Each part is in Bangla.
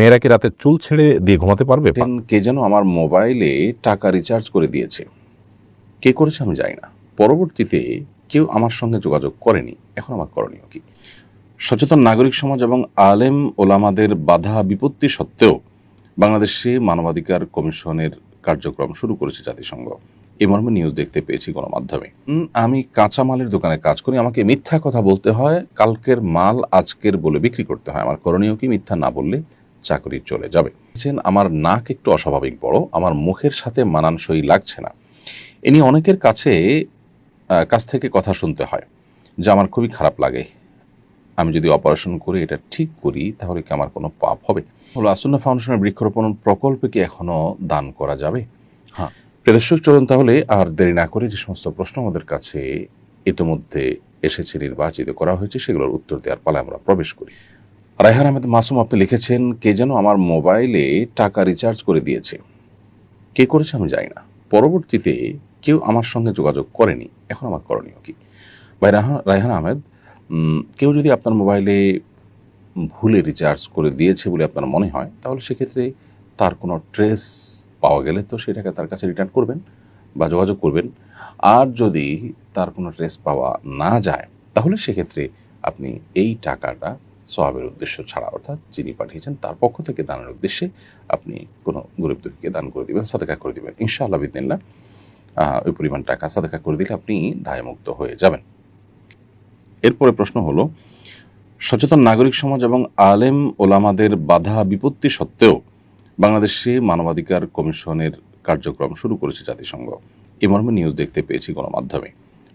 মেয়েরা কি রাতে চুল ছেড়ে দিয়ে ঘুমাতে পারবে? কে যেন আমার মোবাইলে টাকা রিচার্জ করে দিয়েছে। কে করেছে আমি জানি না। পরবর্তীতে কেউ আমার সঙ্গে যোগাযোগ করেনি। এখন আমার করণীয় কি? সচেতন নাগরিক সমাজ এবং আলেম ওলামাদের বাধা বিপত্তি সত্ত্বেও বাংলাদেশে মানবাধিকার কমিশনের কার্যক্রম শুরু করেছে জাতিসংঘ। এ মর্মে নিউজ দেখতে পেয়েছি গণমাধ্যমে। আমি কাঁচামালের দোকানে কাজ করি, আমাকে মিথ্যা কথা বলতে হয়, কালকের মাল আজকের বলে বিক্রি করতে হয়। আমার করণীয় কি মিথ্যা না বললে চাকরি চলে যাবে। আমার নাক একটু অস্বাভাবিক বড়, আমার মুখের সাথে মানানসই লাগছে না। এ নিয়ে অনেকের কাছে কাছ থেকে কথা শুনতে হয়, যা আমার খুবই খারাপ লাগে। আমি যদি অপারেশন করে এটা ঠিক করি, তাহলে কি আমার কোনো পাপ হবে? হলো আসন্ন ফাউন্ডেশনের বৃক্ষরোপণ প্রকল্পে কি এখনও দান করা যাবে? হ্যাঁ। প্রিয়দর্শক চলুন তাহলে আর দেরি না করে যে সমস্ত প্রশ্ন আমাদের কাছে ইতিমধ্যে এসেছে, নির্বাচিত করা হয়েছে, সেগুলোর উত্তর দেওয়ার পালে আমরা প্রবেশ করি। রায়হান আহমেদ মাসুম, আপনি লিখেছেন, কে যেন আমার মোবাইলে টাকা রিচার্জ করে দিয়েছে। কে করেছে আমি জানি না। পরবর্তীতে কেউ আমার সঙ্গে যোগাযোগ করেনি। এখন আমার করণীয় কি? ভাই রায়হান আহমেদ কেউ যদি আপনার মোবাইলে ভুলে রিচার্জ করে দিয়েছে বলে আপনার মনে হয়, তাহলে সেক্ষেত্রে তার কোনো ট্রেস পাওয়া গেলে তো সেটাকে তার কাছে রিটার্ন করবেন বা যোগাযোগ করবেন। আর যদি তার কোনো ট্রেস পাওয়া না যায়, তাহলে সেক্ষেত্রে আপনি এই টাকাটা সবাবের উদ্দেশ্য ছাড়া, অর্থাৎ যিনি পাঠিয়েছেন তার পক্ষ থেকে দানের উদ্দেশ্যে আপনি কোনো গরিব দুঃখীকে দান করে দিবেন, সাদাকা করে দিবেন। ইনশাআল্লাহ বিদিল্লা ওই পরিমাণ টাকা সাদাকা করে দিলে আপনি দায়মুক্ত হয়ে যাবেন। এরপরে প্রশ্ন হলো, সচেতন নাগরিক সমাজ এবং আলেম ওলামাদের বাধা বিপত্তি সত্ত্বেও বাংলাদেশে মানবাধিকার কমিশনের কার্যক্রম শুরু করেছে জাতিসংঘ। এ মর্মে নিউজ দেখতে পেয়েছি গণমাধ্যমে।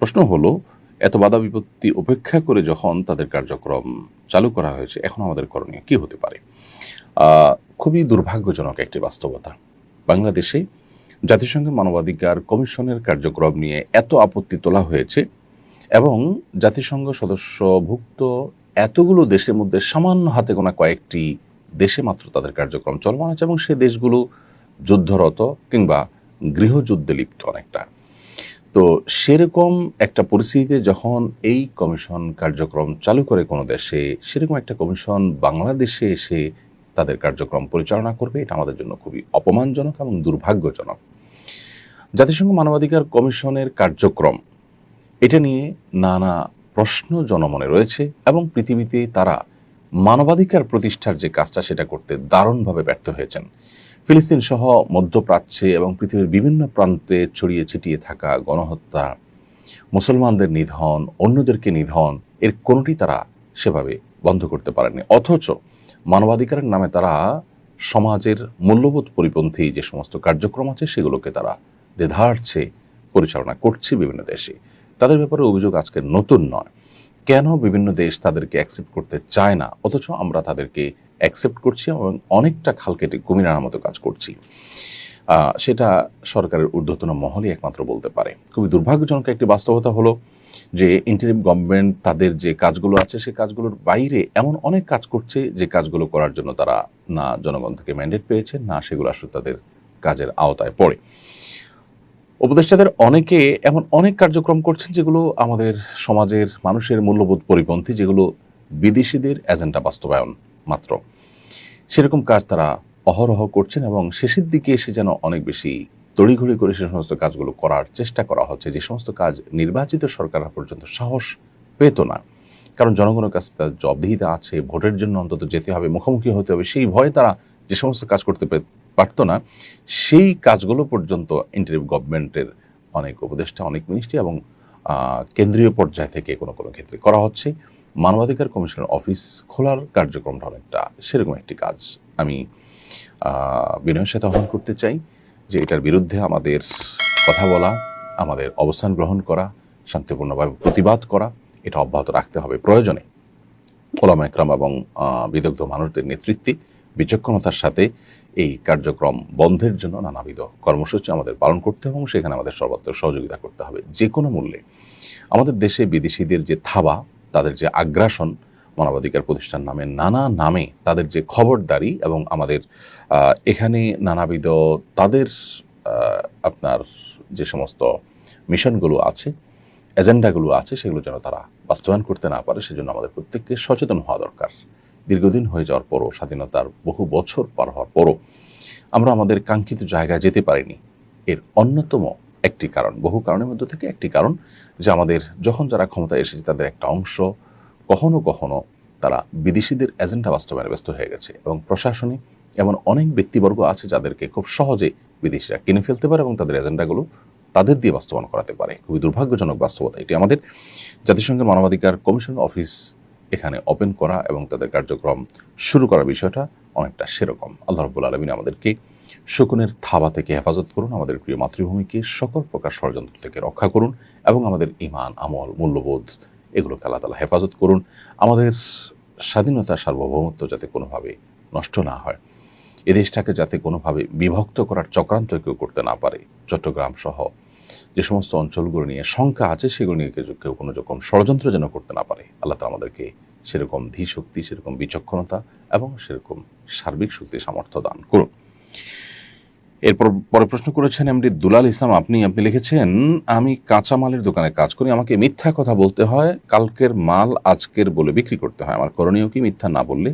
প্রশ্ন হলো এত বাধা বিপত্তি উপেক্ষা করে যখন তাদের কার্যক্রম চালু করা হয়েছে, এখন আমাদের করণীয় কি হতে পারে? খুবই দুর্ভাগ্যজনক একটি বাস্তবতা। বাংলাদেশে জাতিসংঘের মানবাধিকার কমিশনের কার্যক্রম নিয়ে এত আপত্তি তোলা হয়েছে এবং জাতিসংঘ সদস্যভুক্ত এতগুলো দেশের মধ্যে সামান্য হাতে গোনা কয়েকটি দেশে মাত্র তাদের কার্যক্রম চলমান আছে এবং সে দেশগুলো যুদ্ধরত কিংবা গৃহযুদ্ধে লিপ্ত অনেকটা। তো সেরকম একটা পরিস্থিতিতে যখন এই কমিশন কার্যক্রম চালু করে কোনো দেশে, সেরকম একটা কমিশন বাংলাদেশে এসে তাদের কার্যক্রম পরিচালনা করবে, এটা আমাদের জন্য খুবই অপমানজনক এবং দুর্ভাগ্যজনক। জাতিসংঘ মানবাধিকার কমিশনের কার্যক্রম, এটা নিয়ে নানা প্রশ্ন জনমনে রয়েছে এবং পৃথিবীতে তারা মানবাধিকার প্রতিষ্ঠার যে কাজটা সেটা করতে দারুণভাবে ব্যর্থ হয়েছেন। ফিলিস্তিন সহ মধ্যপ্রাচ্যে এবং পৃথিবীর বিভিন্ন প্রান্তে ছড়িয়ে ছিটিয়ে থাকা গণহত্যা, মুসলমানদের নিধন, অন্যদেরকে নিধন, এর কোনোটি তারা সেভাবে বন্ধ করতে পারেনি অথচ মানবাধিকারের নামে তারা সমাজের মূল্যবোধ পরিপন্থী যে সমস্ত কার্যক্রম আছে সেগুলোকে তারা দেধারছে পরিচালনা করছে বিভিন্ন দেশে। তাদের ব্যাপারে অভিযোগ আজকে নতুন নয়। কেন বিভিন্ন দেশ তাদেরকে অ্যাকসেপ্ট করতে চায় না? অথচ আমরা তাদেরকে অ্যাকসেপ্ট করছি এবং অনেকটা খাল কেটে কুমিরার মতো কাজ করছি। সেটা সরকারের ঊর্ধ্বতন মহলই একমাত্র বলতে পারে। খুবই দুর্ভাগ্যজনক একটি বাস্তবতা হলো যে ইন্টারিম গভর্নমেন্ট তাদের যে কাজগুলো আছে সেই কাজগুলোর বাইরে এমন অনেক কাজ করছে যে কাজগুলো করার জন্য তারা না জনগণ থেকে ম্যান্ডেট পেয়েছে, না সেগুলো আসলে তাদের কাজের আওতায় পড়ে। উপদেষ্টাদের অনেকে এমন অনেক কার্যক্রম করছেন যেগুলো আমাদের সমাজের মানুষের মূল্যবোধ পরিপন্থী, যেগুলো বিদেশিদের এজেন্ডা বাস্তবায়ন মাত্র সেরকম কাজ তারা অহরহ করছেন এবং শেষের দিকে এসে যেন অনেক বেশি তড়িঘড়ি করে সে সমস্ত কাজগুলো করার চেষ্টা করা হচ্ছে, যে সমস্ত কাজ নির্বাচিত সরকার পর্যন্ত সাহস পেত না। কারণ জনগণের কাছে তার জবাবদিহিতা আছে, ভোটের জন্য অন্তত যেতে হবে, মুখোমুখি হতে হবে, সেই ভয়ে তারা যে সমস্ত কাজ করতে পারতো না, সেই কাজগুলো পর্যন্ত ইন্টারিম গভর্নমেন্টের অনেক উপদেষ্টা, অনেক মিনিস্ট্রি এবং কেন্দ্রীয় পর্যায় থেকে কোনো কোনো ক্ষেত্রে করা হচ্ছে। মানবাধিকার কমিশনের অফিস খোলার কার্যক্রমটা অনেকটা সেরকম একটি কাজ। আমি বিনয়ের সাথে আহ্বান করতে চাই যে এটার বিরুদ্ধে আমাদের কথা বলা, আমাদের অবস্থান গ্রহণ করা, শান্তিপূর্ণভাবে প্রতিবাদ করা, এটা অব্যাহত রাখতে হবে প্রয়োজনে। ওলামা একরাম এবং বিদগ্ধ মানুষদের নেতৃত্বে বিচক্ষণতার সাথে এই কার্যক্রম বন্ধের জন্য নানাবিধ কর্মসূচি আমাদের পালন করতে হবে এবং সেখানে আমাদের সর্বত্র সহযোগিতা করতে হবে। যে কোনো মূল্যে। আমাদের দেশে বিদেশিদের যে থাবা তাদের যে আগ্রাসন মানবাধিকার প্রতিষ্ঠান নামে নানা নামে তাদের যে খবরদারি এবং আমাদের এখানে নানাবিধ তাদের আপনার যে সমস্ত মিশনগুলো আছে, এজেন্ডাগুলো আছে, সেগুলো যেন তারা বাস্তবায়ন করতে না পারে, সেজন্য আমাদের প্রত্যেককে সচেতন হওয়া দরকার। দীর্ঘদিন হয়ে যাওয়ার পরও, স্বাধীনতার বহু বছর পার হওয়ার পরও, আমরা আমাদের কাঙ্ক্ষিত জায়গায় যেতে পারিনি। এর অন্যতম একটি কারণ, বহু কারণের মধ্যে থেকে একটি কারণ যে আমাদের যখন যারা ক্ষমতায় এসেছে তাদের একটা অংশ কখনো কখনো তারা বিদেশিদের এজেন্ডা বাস্তবায়নে ব্যস্ত হয়ে গেছে এবং প্রশাসনে এমন অনেক ব্যক্তিবর্গ আছে যাদেরকে খুব সহজে বিদেশিরা কিনে ফেলতে পারে এবং তাদের এজেন্ডাগুলো তাদের দিয়ে বাস্তবায়ন করাতে পারে। খুবই দুর্ভাগ্যজনক বাস্তবতা এটি। আমাদের জাতিসংঘের মানবাধিকার কমিশন অফিস এখানে ওপেন করা এবং তাদের কার্যক্রম শুরু করার বিষয়টা অনেকটা সেরকম। আল্লাহ রব্বুল আলমিন আমাদেরকে শকুনের থাবা থেকে হেফাজত করুন, আমাদের প্রিয় মাতৃভূমিকে সকল প্রকার ষড়যন্ত্র থেকে রক্ষা করুন এবং আমাদের ইমান আমল, মূল্যবোধ, এগুলোকে আল্লাহ তালা হেফাজত করুন। আমাদের স্বাধীনতা সার্বভৌমত্ব যাতে কোনোভাবে নষ্ট না হয়, এ দেশটাকে যাতে কোনোভাবে বিভক্ত করার চক্রান্ত কেউ করতে না পারে, চট্টগ্রাম সহ যে সমস্ত অঞ্চলগুলো নিয়ে শঙ্কা আছে, সেগুলো নিয়ে কেউ কোনো রকম ষড়যন্ত্র যেন করতে না পারে। আল্লাহ তালা আমাদেরকে সেরকম ধী শক্তি সেরকম বিচক্ষণতা এবং সেরকম সার্বিক শক্তি, সামর্থ্য দান করুন। এরপর পরে প্রশ্ন করেছেন এমডি দুলাল ইসলাম, আপনি আপনি লিখেছেন, আমি কাঁচামালের দোকানে কাজ করি, আমাকে মিথ্যা কথা বলতে হয়, কালকের মাল আজকের বলে বিক্রি করতে হয়। আমার করণীয় কি মিথ্যা না বললে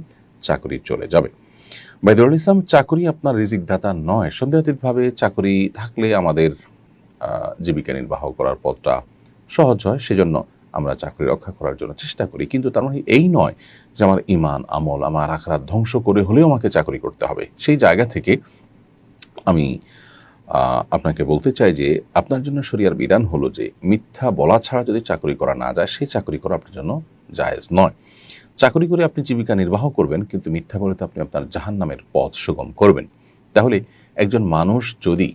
চাকরি চলে যাবে? বাইদুল ইসলাম, চাকরি আপনার রিজিক দাতা নয়। সন্দেহাতীতভাবে চাকরি থাকলে আমাদের জীবিকা নির্বাহ করার পথটা সহজ হয়। সেজন্য আমরা চাকরি রক্ষা করার জন্য চেষ্টা করি। কিন্তু তার মানে এই নয় যে আমার ইমান আমল, আমার আখড়া ধ্বংস করে হলেও আমাকে চাকরি করতে হবে। সেই জায়গা থেকে আমি আপনাকে বলতে চাই যে আপনার জন্য শরিয়ার বিধান হলো যে মিথ্যা বলা ছাড়া যদি চাকরি করা না যায়, সেই চাকরি করা আপনার জন্য জায়েজ নয়। চাকরি করে আপনি জীবিকা নির্বাহ করবেন, কিন্তু মিথ্যা বলে তো আপনি আপনার জাহান নামের পথ সুগম করবেন। তাহলে একজন মানুষ যদি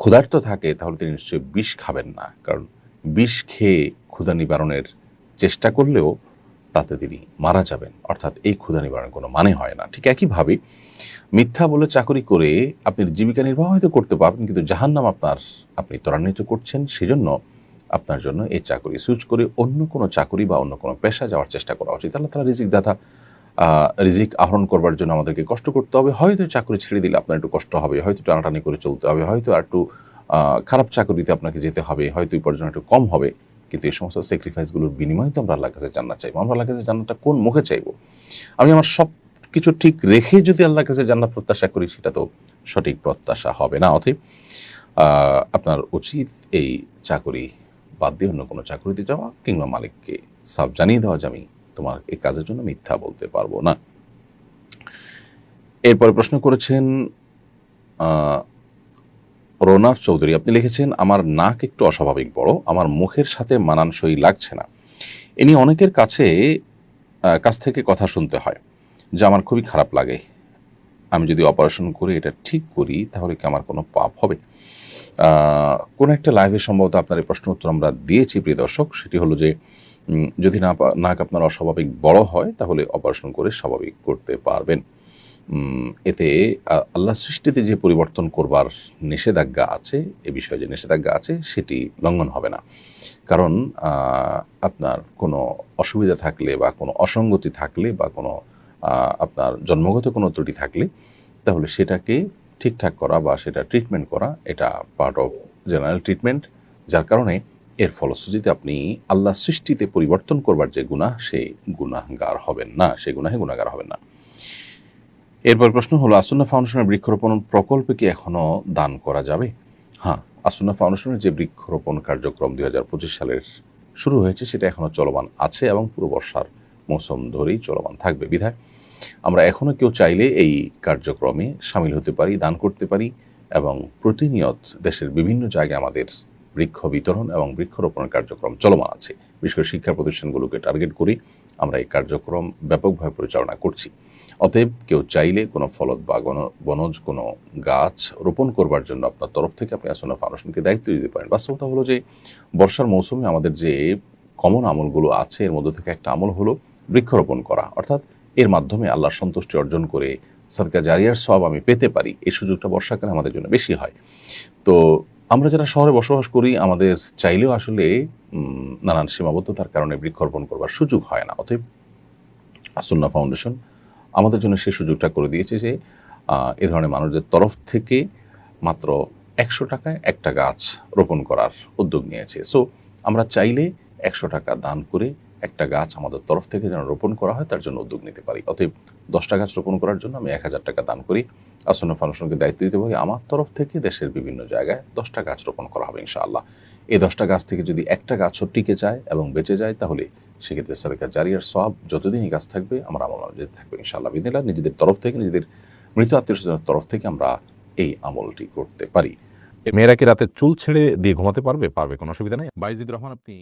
ক্ষুধার্ত থাকে, তাহলে তিনি নিশ্চয়ই বিষ খাবেন না। কারণ বিষ খেয়ে ক্ষুধা নিবারণের চেষ্টা করলেও তাতে তিনি মারা যাবেন। অর্থাৎ এই ক্ষুধা নিবারণের কোনো মানে হয় না। ঠিক একইভাবে মিথ্যা বলে চাকরি করে আপনি জীবিকা নির্বাহ হয়তো করতে পারবেন, কিন্তু জাহান্নাম আপনার, আপনি ত্বরান্বিত করছেন, সেজন্য আপনার জন্য এই চাকরি সুইচ করে অন্য কোনো চাকরি বা অন্য কোনো পেশা যাওয়ার চেষ্টা করা উচিত। আল্লাহ তালা রিজিক দাতা রিজিক আহরণ করবার জন্য আমাদেরকে কষ্ট করতে হবে। হয়তো চাকরি ছেড়ে দিলে আপনার একটু কষ্ট হবে, হয়তো টানাটানি করে চলতে হবে, হয়তো আর একটু খারাপ চাকরিতে আপনাকে যেতে হবে, হয়তো উপার্জন একটু কম হবে, কিন্তু এই সমস্ত স্যাক্রিফাইসগুলোর বিনিময়ে তো আমরা আল্লাহর কাছে জান্নাত চাইব। আমরা আল্লাহর কাছে জান্নাতটা কোন মুখে চাইব? আমি আমার সব কিছু ঠিক রেখে যদি আল্লাহর কাছে জান্নাত প্রত্যাশা করি, সেটা তো সঠিক প্রত্যাশা হবে না। অতএব আপনার উচিত এই চাকরি বাদ দিয়ে অন্য কোনো চাকরিতে যাওয়া কিংবা মালিককে সাফ জানিয়ে দেওয়া যে আমি তোমার এই কাজের জন্য মিথ্যা বলতে পারব না। এরপরে প্রশ্ন করেছেন রোনাফ চৌধুরী, আপনি লিখেছেন, আমার নাক একটু অস্বাভাবিক বড়, আমার মুখের সাথে মানানসই লাগছে না। নিয়ে অনেকের কাছে কাছ থেকে কথা শুনতে হয়, যা আমার খুবই খারাপ লাগে। আমি যদি অপারেশন করে, এটা ঠিক করি, তাহলে কি আমার কোনো পাপ হবে? কোনো একটা লাইভে সম্ভবত আপনার এই প্রশ্ন উত্তর আমরা দিয়েছি, প্রিয় দর্শক, সেটি হলো যে যদি নাক আপনার অস্বাভাবিক বড় হয়, তাহলে অপারেশন করে স্বাভাবিক করতে পারবেন। এতে আল্লাহ সৃষ্টিতে যে পরিবর্তন করবার নিষেধাজ্ঞা আছে, এ বিষয়ে যে নিষেধাজ্ঞা আছে, সেটি লঙ্ঘন হবে না। কারণ আপনার কোনো অসুবিধা থাকলে বা কোনো অসঙ্গতি থাকলে বা কোনো আপনার জন্মগত কোনো ত্রুটি থাকলে, তাহলে সেটাকে ঠিকঠাক করা বা সেটা ট্রিটমেন্ট করা, এটা পার্ট অফ জেনারেল ট্রিটমেন্ট যার কারণে এর ফলশ্রুতিতে আপনি আল্লাহ সৃষ্টিতে পরিবর্তন করবার যে গুনাহ, সেই গুনাহগার হবেন না, সেই গুনাহে গুনাহগার হবেন না। এরপর প্রশ্ন হলো, আসন্না ফাউন্ডেশনের বৃক্ষরোপণ প্রকল্পে কি এখনও দান করা যাবে? হ্যাঁ আসন্না ফাউন্ডেশনের যে বৃক্ষরোপণ কার্যক্রম দুই হাজার পঁচিশ সালের শুরু হয়েছে, সেটা এখনও চলমান আছে এবং পুরো বর্ষার মৌসুম ধরেই চলমান থাকবে। বিধায়, আমরা এখনও কেউ চাইলে এই কার্যক্রমে সামিল হতে পারি, দান করতে পারি এবং প্রতিনিয়ত দেশের বিভিন্ন জায়গায় আমাদের বৃক্ষ বিতরণ এবং বৃক্ষরোপণের কার্যক্রম চলমান আছে। বিশেষ করে শিক্ষা প্রতিষ্ঠানগুলোকে টার্গেট করি আমরা এই কার্যক্রম ব্যাপকভাবে পরিচালনা করছি। অতএব কেউ চাইলে কোনো ফলদ বা বনজ কোনো গাছ রোপণ করবার জন্য আপনার তরফ থেকে আপনি আসলে ফাউন্ডেশনকে দায়িত্ব দিতে পারেন। বাস্তবতা হলো যে বর্ষার মৌসুমে আমাদের যে কমন আমলগুলো আছে, এর মধ্যে থেকে একটা আমল হলো বৃক্ষরোপণ করা। অর্থাৎ এর মাধ্যমে আল্লাহর সন্তুষ্টি অর্জন করে সরকার জারিয়ার সব আমি পেতে পারি। এই সুযোগটা বর্ষাকালে আমাদের জন্য বেশি হয়। তো আমরা যারা শহরে বসবাস করি, আমাদের চাইলেও আসলে নানান সীমাবদ্ধতার কারণে বৃক্ষরোপণ করবার সুযোগ হয় না। অতএব আসন্না ফাউন্ডেশন আমাদের জন্য সেই সুযোগটা করে দিয়েছে যে এ ধরনের মানুষদের তরফ থেকে মাত্র একশো টাকায় একটা গাছ রোপণ করার উদ্যোগ নিয়েছে। সো, আমরা চাইলে একশো টাকা দান করে একটা গাছ আমাদের তরফ থেকে যেন রোপণ করা হয়, তার জন্য উদ্যোগ নিতে পারি। অতএব দশটা গাছ রোপণ করার জন্য আমি এক হাজার টাকা দান করি। আসন্ন ফাউন্ডেশনকে দায়িত্ব দিতে পারি আমার তরফ থেকে দেশের বিভিন্ন জায়গায় দশটা গাছ রোপণ করা হবে ইনশাআল্লাহ। এই দশটা গাছ থেকে যদি একটা গাছও টিকে যায় এবং বেঁচে যায়, তাহলে সেক্ষেত্রে সাদেকা জারিয়ার সব যতদিনই গাছ থাকবে, আমরা আমল যেতে থাকবে ইনশাআল্লাহ বিদিনা নিজেদের তরফ থেকে, নিজেদের মৃত আত্মীয় স্বজনের তরফ থেকে আমরা এই আমলটি করতে পারি। মেয়েরা কি রাতে চুল ছেড়ে দিয়ে ঘুমাতে পারবে? পারবে, কোনো অসুবিধা নেই। বাইজিদ রহমান, আপনি